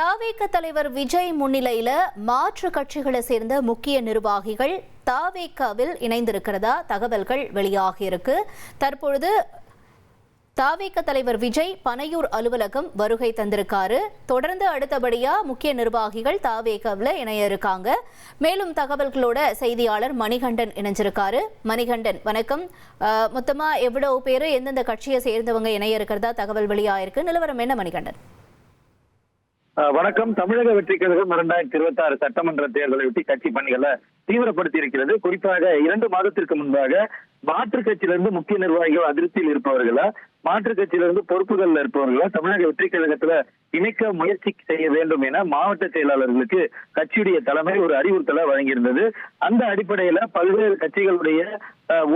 தாவேக தலைவர் விஜய் முன்னிலையில மாற்று கட்சிகளை சேர்ந்த முக்கிய நிர்வாகிகள் தாவேகாவில் இணைந்திருக்கிறதா தகவல்கள் வெளியாகியிருக்கு தற்பொழுது தாவேக தலைவர் விஜய் பனையூர் அலுவலகம் வருகை தந்திருக்காரு. தொடர்ந்து அடுத்தபடியா முக்கிய நிர்வாகிகள் தாவேகாவில் இணைய இருக்காங்க. மேலும் தகவல்களோட செய்தியாளர் மணிகண்டன் இணைஞ்சிருக்காரு. மணிகண்டன் வணக்கம். மொத்தமா எவ்வளவு பேர் எந்தெந்த கட்சியை சேர்ந்தவங்க இணைய இருக்கிறதா தகவல் வெளியாயிருக்கு. நிலவரம் என்ன மணிகண்டன்? வணக்கம். தமிழக வெற்றி கழகம் இரண்டாயிரத்தி இருபத்தி ஆறு சட்டமன்ற தேர்தலை ஒட்டி கட்சி பணிகளை தீவிரப்படுத்தி இருக்கிறது குறிப்பாக இரண்டு மாதத்திற்கு முன்பாக மாற்றுக் கட்சியிலிருந்து முக்கிய நிர்வாகிகள் அதிருப்தியில் இருப்பவர்களா மாற்றுக் கட்சியிலிருந்து பொறுப்புகள்ல இருப்பவர்களா தமிழக வெற்றி கழகத்துல இணைக்க முயற்சி செய்ய வேண்டும் என மாவட்ட செயலாளர்களுக்கு கட்சியுடைய தலைமை ஒரு அறிவுறுத்தலை வழங்கியிருந்தது. அந்த அடிப்படையில பல்வேறு கட்சிகளுடைய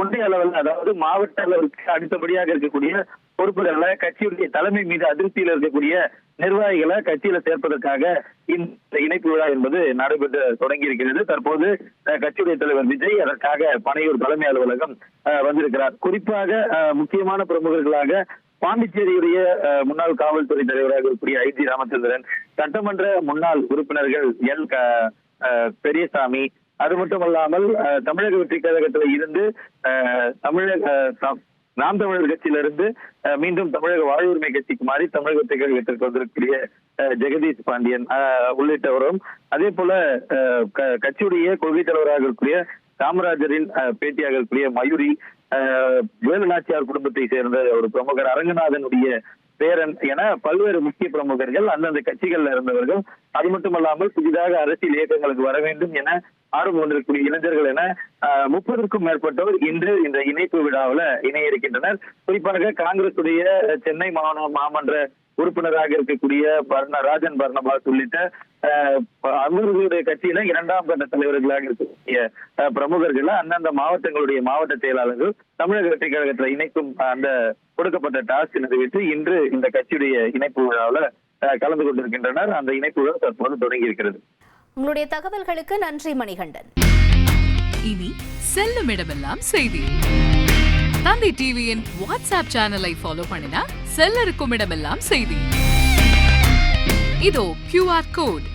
ஒன்றிய அளவில் அதாவது மாவட்ட அளவுக்கு அடுத்தபடியாக இருக்கக்கூடிய பொறுப்புகள்ல கட்சியுடைய தலைமை மீது அதிருப்தியில் இருக்கக்கூடிய நிர்வாகிகளை கட்சியில சேர்ப்பதற்காக இந்த இணைப்பு விழா என்பது நடைபெற்று தொடங்கி இருக்கிறது தற்போது அஹ், கட்சியுடைய தலைவர் விஜய் அதற்காக பனையூர் தலைமை அலுவலகம் வந்திருக்கிறார். குறிப்பாக அஹ், முக்கியமான பிரமுகர்களாக பாண்டிச்சேரியுடைய அஹ், முன்னாள் காவல்துறை தலைவராக இருக்கக்கூடிய ஐ. ஜி. ராமச்சந்திரன் சட்டமன்ற முன்னாள் உறுப்பினர்கள் எல். க- பெரியசாமி அது மட்டுமல்லாமல் தமிழக வெற்றி கழகத்தில் இருந்து அஹ், தமிழக அஹ், நாம் தமிழர் கட்சியிலிருந்து அஹ், மீண்டும் தமிழக வாழ்வுரிமை கட்சிக்கு மாறி தமிழகத்தை கழகத்திற்கு வந்திருக்கக்கூடிய அஹ், ஜெகதீஷ் பாண்டியன் உள்ளிட்டவரும் அதே போல அஹ், க- கட்சியுடைய கொள்கை தலைவராக இருக்கக்கூடிய காமராஜரின் அஹ், பேட்டியாக இருக்கக்கூடிய மயூரி அஹ், வேலு நாச்சியார் குடும்பத்தை சேர்ந்த ஒரு பிரமுகர் அரங்கநாதனுடைய பேரன் என பல்வேறு முக்கிய பிரமுகர்கள் அந்தந்த கட்சிகள்ல இருந்தவர்கள். அது மட்டுமல்லாமல் புதிதாக அரசியல் இயக்கங்களுக்கு வர வேண்டும் என ஆர்வம் கொண்டிருக்கக்கூடிய இளைஞர்கள் என ஆஹ், முப்பதுக்கும் மேற்பட்டோர் இன்று இந்த இணைப்பு விழாவில் இணைய இருக்கின்றனர் குறிப்பாக காங்கிரசுடைய சென்னை மாந மாமன்ற உறுப்பினராக இருக்கக்கூடிய பர்ண ராஜன் பர்ணபாஸ் உள்ளிட்ட அவர்களுடைய கட்சியில இரண்டாம் கட்ட தலைவர்களாக இருக்கக்கூடிய பிரமுகர்கள் அந்தந்த மாவட்டங்களுடைய மாவட்ட செயலாளர்கள் தமிழக வெற்றி கழகத்துல இணைக்கும் அந்த கொடுக்கப்பட்ட டாஸ்க் நிறைவேற்றி இன்று இந்த கட்சியுடைய இணைப்பு விழாவில் கலந்து கொண்டிருக்கின்றனர். அந்த இணைப்பு விழா தற்போது தொடங்கி இருக்கிறது. உங்களுடைய தகவல்களுக்கு நன்றி மணிகண்டன். இனி செல்லும் இடமெல்லாம் செய்தி. தந்தை டிவியின் வாட்ஸ்அப் சேனலை ஃபாலோ பண்ணினா செல்ல இருக்கும் இடமெல்லாம் செய்தி. இதோ கியூஆர் கோட்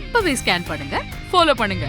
இப்பவே ஸ்கேன் பண்ணுங்க ஃபாலோ பண்ணுங்க.